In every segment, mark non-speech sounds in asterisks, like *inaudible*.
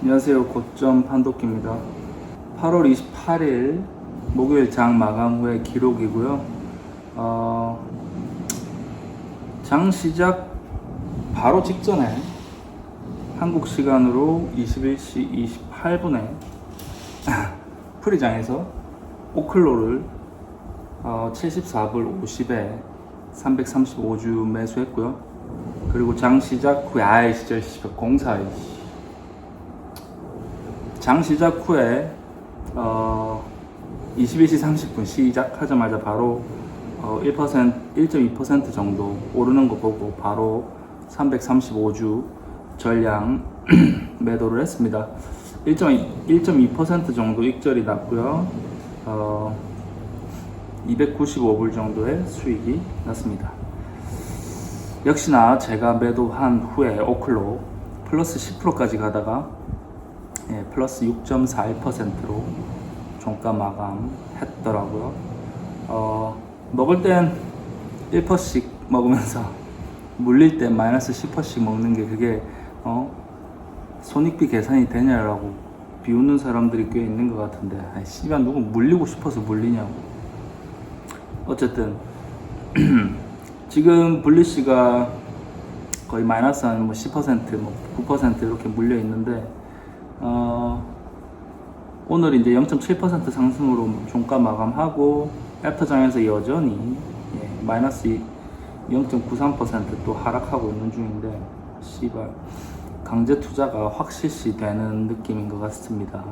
안녕하세요. 고점 판독기입니다. 8월 28일 목요일 장 마감 후의 기록이고요. 어, 장 시작 바로 직전에 한국 시간으로 21시 28분에 *laughs* 프리장에서 오클로를 어, 74불 50에 335주 매수했고요. 그리고 장 시작 후에 아이 진짜 공사. 장 시작 후에 어, 21시 30분 시작하자마자 바로 어, 1% 1.2% 정도 오르는 거 보고 바로 335주 전량 *clears throat* 매도를 했습니다. 1.2% 정도 익절이 났고요. 어, 295불 정도의 수익이 났습니다. 역시나 제가 매도한 후에 오클로 플러스 10%까지 가다가 예, 플러스 6.41%로 종가 마감했더라고요. 어, 먹을 땐 1%씩 먹으면서 *laughs* 물릴 땐 마이너스 10%씩 먹는 게 그게 어, 손익비 계산이 되냐라고 비웃는 사람들이 꽤 있는 것 같은데 아이 씨발 누구 물리고 싶어서 물리냐고 어쨌든 *clears throat* 지금 블리시가 거의 마이너스 한 뭐 10%, 뭐 9% 이렇게 물려 있는데 어, 오늘 이제 0.7% 상승으로 종가 마감하고 애프터장에서 여전히 예, 마이너스 0.93%또 하락하고 있는 중인데 씨발 강제 투자가 확실시 되는 느낌인 것 같습니다.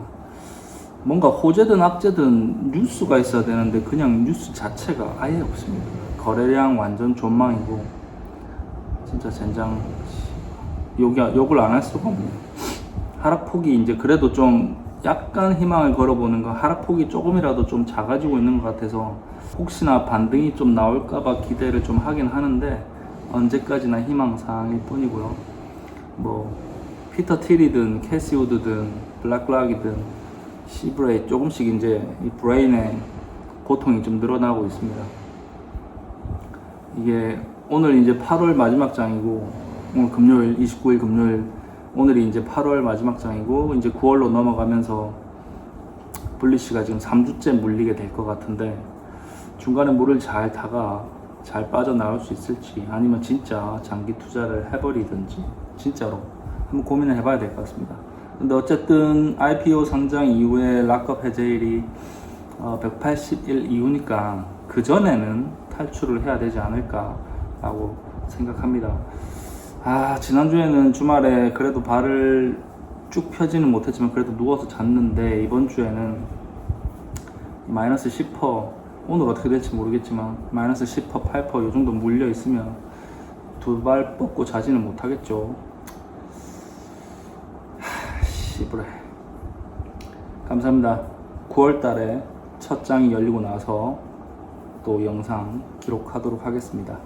뭔가 호재든 악재든 뉴스가 있어야 되는데 그냥 뉴스 자체가 아예 없습니다. 거래량 완전 존망이고 진짜 젠장 욕이, 욕을 안 할 수가 없네요. 하락폭이 이제 그래도 좀 약간 희망을 걸어보는 건 하락폭이 조금이라도 좀 작아지고 있는 것 같아서 혹시나 반등이 좀 나올까봐 기대를 좀 하긴 하는데 언제까지나 희망사항일 뿐이고요. 뭐 피터 틸이든 캐시우드든 블락락이든 시브레이 조금씩 이제 이 브레인의 고통이 좀 늘어나고 있습니다. 이게 오늘 이제 8월 마지막 장이고 오늘 금요일 29일 금요일 오늘이 이제 8월 마지막 장이고 이제 9월로 넘어가면서 블리시가 지금 3주째 물리게 될 것 같은데 중간에 물을 잘 타가 잘 빠져나올 수 있을지 아니면 진짜 장기 투자를 해버리든지 진짜로 한번 고민을 해봐야 될 것 같습니다. 근데 어쨌든 IPO 상장 이후에 락업 해제일이 어, 180일 이후니까 그 전에는 탈출을 해야 되지 않을까라고 생각합니다. 아 지난주에는 주말에 그래도 발을 쭉 펴지는 못했지만 그래도 누워서 잤는데 이번 주에는 마이너스 10% 오늘 어떻게 될지 모르겠지만 마이너스 10% 8%이 정도 물려 있으면 두 발 뻗고 자지는 못하겠죠. 하, 씨부레. 감사합니다. 9월 달에 첫 장이 열리고 나서 또 영상 기록하도록 하겠습니다.